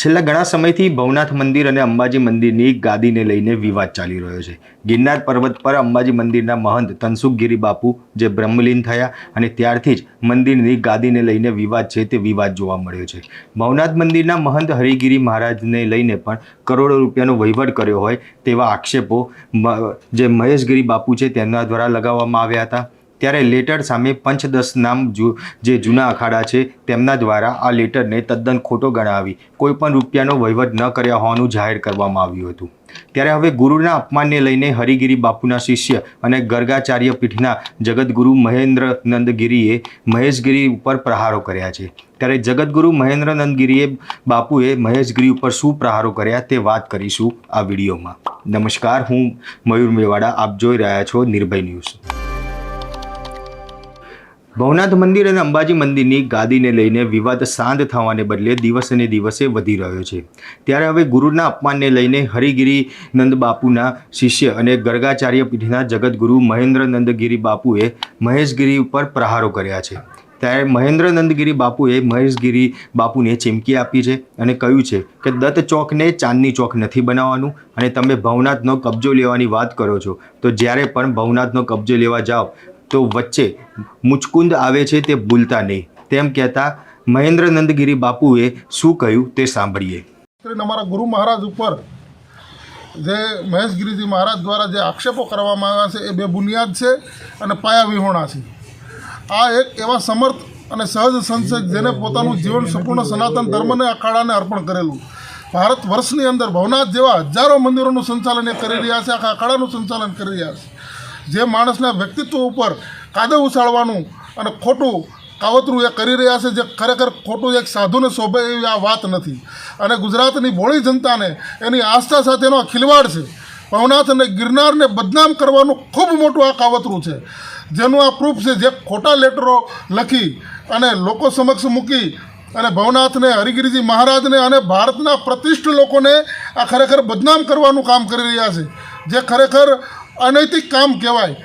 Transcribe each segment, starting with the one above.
છેલ્લા ઘણા સમયથી ભવનાથ મંદિર અને અંબાજી મંદિરની ગાદીને લઈને વિવાદ ચાલી રહ્યો છે. ગિરનાર પર્વત પર અંબાજી મંદિરના મહંત તનસુખગીરી બાપુ જે બ્રહ્મલીન થયા અને ત્યારથી જ મંદિરની ગાદીને લઈને વિવાદ છે તે વિવાદ જોવા મળ્યો છે. ભવનાથ મંદિરના મહંત હરિગીરી મહારાજને લઈને પણ કરોડો રૂપિયાનો વહીવટ કર્યો હોય તેવા આક્ષેપો જે મહેશગીરી બાપુ છે, તેમના દ્વારા લગાવવામાં આવ્યા હતા. ત્યારે લેટર સામે પંચદશ નામ જુ જૂના અખાડા છે, તેમના દ્વારા આ લેટરને તદ્દન ખોટો ગણાવી, કોઈપણ રૂપિયાનો વહીવટ ન કર્યા હોવાનું જાહેર કરવામાં આવ્યું હતું. ત્યારે હવે ગુરુના અપમાનને લઈને હરિગીરી બાપુના શિષ્ય અને ગર્ગાચાર્ય પીઠના જગદગુરુ મહેન્દ્રનંદગીરીએ મહેશગીરી ઉપર પ્રહારો કર્યા છે. ત્યારે જગતગુરુ મહેન્દ્રનંદગીરીએ બાપુએ મહેશગીરી ઉપર શું પ્રહારો કર્યા તે વાત કરીશું આ વિડીયોમાં. નમસ્કાર, હું મયુર મેવાડા, આપ જોઈ રહ્યા છો નિર્ભય ન્યૂઝ. ભવનાથ મંદિર અને અંબાજી મંદિરની ગાદીને લઈને વિવાદ શાંત થવાને બદલે દિવસે દિવસે વધી રહ્યો છે. ત્યારે હવે ગુરુના અપમાનને લઈને હરિગીરી નંદ બાપુના શિષ્ય અને ગર્ગાચાર્ય પીઠના જગતગુરુ મહેન્દ્રનંદગીરી બાપુએ મહેશગીરી ઉપર પ્રહારો કર્યા છે. ત્યારે મહેન્દ્રનંદગીરી બાપુએ મહેશગીરી બાપુને ચીમકી આપી છે અને કહ્યું છે કે દત્ત ચોકને ચાંદની ચોક નથી બનાવવાનું અને તમે ભવનાથનો કબજો લેવાની વાત કરો છો. તો જ્યારે પણ ભવનાથનો કબજો લેવા જાઓ તો વચ્ચે મુચકુંદ આવે છે તે ભૂલતા નહીં. તેમ કહેતા મહેન્દ્રનંદગીરી બાપુએ શું કહ્યું તે સાંભળીએ. અમારા ગુરુ મહારાજ ઉપર જે મહેશગીરીજી મહારાજ દ્વારા જે આક્ષેપો કરવામાં આવ્યા છે, એ બે બુનિયાદ છે અને પાયા વિહોણા છે. આ એક એવા સમર્થ અને સહજ સંસદ જેને પોતાનું જીવન સંપૂર્ણ સનાતન ધર્મને અખાડાને અર્પણ કરેલું. ભારત વર્ષની અંદર ભવનાથ જેવા હજારો મંદિરોનું સંચાલન એ કરી રહ્યા છે, આખા અખાડાનું સંચાલન કરી રહ્યા છે. જે માણસના વ્યક્તિત્વ ઉપર કાદવ ઉછાળવાનું અને ખોટું કાવતરું એ કરી રહ્યા છે, જે ખરેખર ખોટું એક સાધુને શોભે એવી આ વાત નથી. અને ગુજરાતની ભોળી જનતાને એની આસ્થા સાથેનો ખિલવાડ છે. ભવનાથ અને ગિરનારને બદનામ કરવાનું ખૂબ મોટું આ કાવતરું છે. જેનું આ પ્રૂફ છે જે ખોટા લેટરો લખી અને લોકો સમક્ષ મૂકી અને ભવનાથને, હરિગીરીજી મહારાજને અને ભારતના પ્રતિષ્ઠ લોકોને આ ખરેખર બદનામ કરવાનું કામ કરી રહ્યા છે. જે ખરેખર અનૈતિક કામ કહેવાય,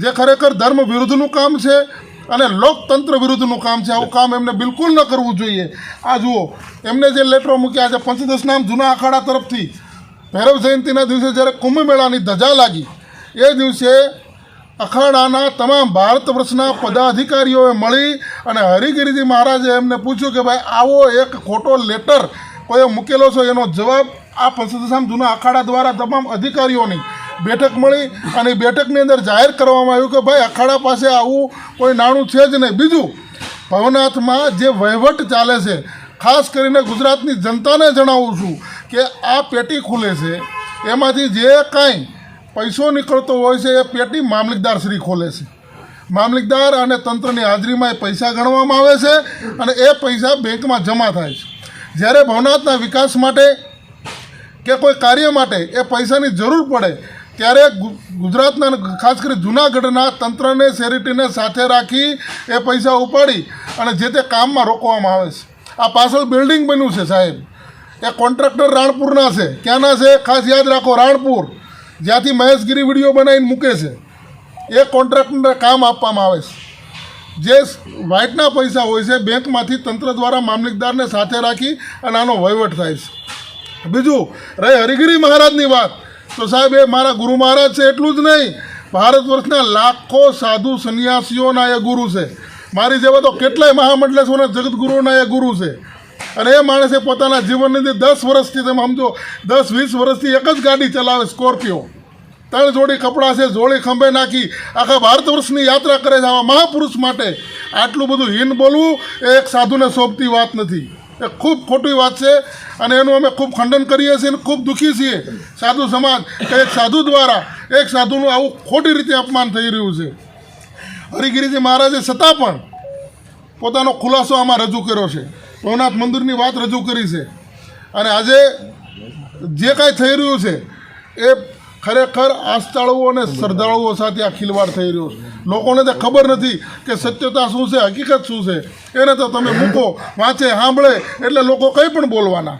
જે ખરેખર ધર્મ વિરુદ્ધનું કામ છે અને લોકતંત્ર વિરુદ્ધનું કામ છે. આવું કામ એમને બિલકુલ ન કરવું જોઈએ. આ જુઓ, એમને જે લેટરો મૂક્યા છે, પંચદશ નામ જૂના અખાડા તરફથી. ભૈરવ જયંતિના દિવસે જ્યારે કુંભ મેળાની ધજા લાગી, એ દિવસે અખાડાના તમામ ભારત વર્ષના પદાધિકારીઓએ મળી અને હરિગીરીજી મહારાજે એમને પૂછ્યું કે ભાઈ, આવો એક ખોટો લેટર કોઈએ મૂકેલો છે? એનો જવાબ આ પંચદશામ જૂના અખાડા દ્વારા તમામ અધિકારીઓની બેઠક મળી અને બેઠકની અંદર જાહેર કરવામાં આવ્યું કે ભાઈ, અખાડા પાસે આવું કોઈ નાણું છે જ નહીં. બીજું, ભવનાથમાં જે વહીવટ ચાલે છે, ખાસ કરીને ગુજરાતની જનતાને જણાવું છું કે આ પેટી ખુલે છે. એમાંથી જે કાંઈ પૈસો નીકળતો હોય છે, એ પેટી મામલતદાર શ્રી ખોલે છે. મામલતદાર અને તંત્રની હાજરીમાં એ પૈસા ગણવામાં આવે છે અને એ પૈસા બેંકમાં જમા થાય છે. જ્યારે ભવનાથના વિકાસ માટે કે કોઈ કાર્ય માટે એ પૈસાની જરૂર પડે ત્યારે ગુજરાતના ખાસ કરી જૂનાગઢના તંત્રને સેરિટીને સાથે રાખી એ પૈસા ઉપાડી અને જે તે કામમાં રોકવામાં આવે છે. આ પાછળ બિલ્ડિંગ બન્યું છે સાહેબ. એ કોન્ટ્રાક્ટર રાણપુરના છે. ક્યાંના છે? ખાસ યાદ રાખો, રાણપુર. જ્યાંથી મહેશગીરી વીડિયો બનાવીને મૂકે છે. એ કોન્ટ્રાક્ટરને કામ આપવામાં આવે છે. જે વ્હાઇટના પૈસા હોય છે, બેંકમાંથી તંત્ર દ્વારા મામલતદારને સાથે રાખી અને આનો વહીવટ થાય છે. બીજું રહે હરિગીરી મહારાજની વાત. તો સાહેબ, એ મારા ગુરુ મહારાજ છે, એટલું જ નહીં. ભારત વર્ષના લાખો સાધુ સંન્યાસીઓના એ ગુરુ છે. મારી જેવા તો કેટલાય મહામંડલેશ્વરના જગતગુરુના એ ગુરુ છે. અને એ માણસે પોતાના જીવનની અંદર દસ વર્ષથી, તમે સમજો, દસ, વીસ વર્ષથી એક જ ગાડી ચલાવે, સ્કોર્પિયો. ત્રણ જોડી કપડાં છે, જોડી ખંભે નાખી, આખા ભારત વર્ષની યાત્રા કરે છે આવા મહાપુરુષ માટે. આટલું બધું હીન બોલવું એ એક સાધુને શોભતી વાત નથી. એ ખૂબ ખોટી વાત છે અને એનું અમે ખૂબ ખંડન કરીએ છીએ અને ખૂબ દુઃખી છીએ. સાધુ સમાજ કે એક સાધુ દ્વારા એક સાધુનું આવું ખોટી રીતે અપમાન થઈ રહ્યું છે. હરિગીરીજી મહારાજે છતાં પણ પોતાનો ખુલાસો આમાં રજૂ કર્યો છે. ભવનાથ મંદિરની વાત રજૂ કરી છે. અને આજે જે કાંઈ થઈ રહ્યું છે, એ ખરેખર આસ્થાળુઓ અને શ્રદ્ધાળુઓ સાથે આ ખિલવાડ થઈ રહ્યો છે. લોકોને તો ખબર નથી કે સત્યતા શું છે, હકીકત શું છે. એને તો તમે મૂકો, વાંચે, સાંભળે, એટલે લોકો કંઈ પણ બોલવાના.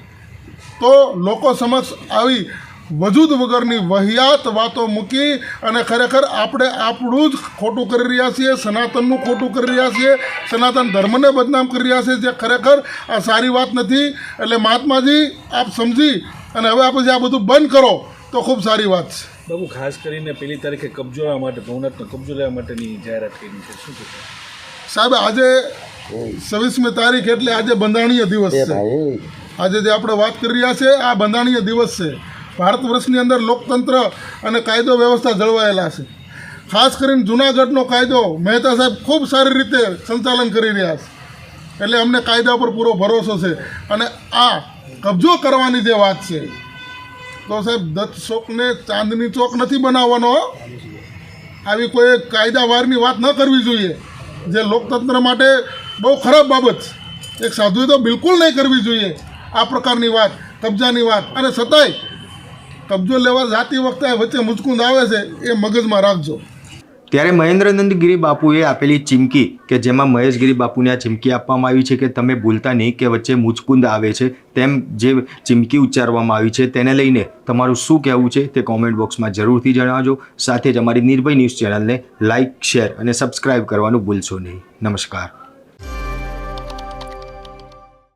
તો લોકો સમક્ષ આવી વજૂદ વગરની વહિયાત વાતો મૂકી અને ખરેખર આપણે આપણું જ ખોટું કરી રહ્યા છીએ, સનાતનનું ખોટું કરી રહ્યા છીએ, સનાતન ધર્મને બદનામ કરી રહ્યા છીએ, જે ખરેખર આ સારી વાત નથી. એટલે મહાત્માજી, આપ સમજી અને હવે આપણે આ બધું બંધ કરો. તો ખૂબ સારી વાત. છે બાબુ ખાસ કરીને પેલી તારીખે કબજો લેવા માટે ભવનાથનો કબજો લેવા માટેની જાહેરાત કરી છે. શું કહેશો? સાહેબ આજે છવ્વીસમી તારીખ એટલે આજે બંધારણીય દિવસ છે. આજે જે આપણે વાત કરી રહ્યા છે આ બંધારણીય દિવસ છે. ભારત વર્ષની અંદર લોકતંત્ર અને કાયદો વ્યવસ્થા જળવાયેલા છે. ખાસ કરીને જુનાગઢનો કાયદો મહેતા સાહેબ ખૂબ સારી રીતે સંચાલન કરી રહ્યા છે. એટલે અમને કાયદા પર પૂરો ભરોસો છે. અને આ કબજો કરવાની જે વાત છે તો સાહેબ, દત્ત ચોકને ચાંદની ચોક નથી બનાવવાનો આવી કોઈ કાયદાવારની વાત ન કરવી જોઈએ. જે લોકતંત્ર માટે બહુ ખરાબ બાબત. એક સાધુએ તો બિલકુલ નહીં કરવી જોઈએ આ પ્રકારની વાત, કબજાની વાત. અને છતાંય કબજો લેવા જાતી વખતે વચ્ચે મુચકુંદ આવે છે, એ મગજમાં રાખજો. ત્યારે મહેન્દ્રનંદ ગિરી બાપુએ આપેલી ચીમકી કે જેમાં મહેશગીરી બાપુને આ ચીમકી આપવામાં આવી છે કે તમે ભૂલતા નહીં કે વચ્ચે મુચકુંદ આવે છે, તેમ જે ચીમકી ઉચ્ચારવામાં આવી છે તેને લઈને તમારું શું કહેવું છે તે કોમેન્ટ બોક્સમાં જરૂરથી જણાવજો. સાથે જ અમારી નિર્ભય ન્યૂઝ ચેનલને લાઇક શેર અને સબસ્ક્રાઇબ કરવાનું ભૂલશો નહીં. નમસ્કાર.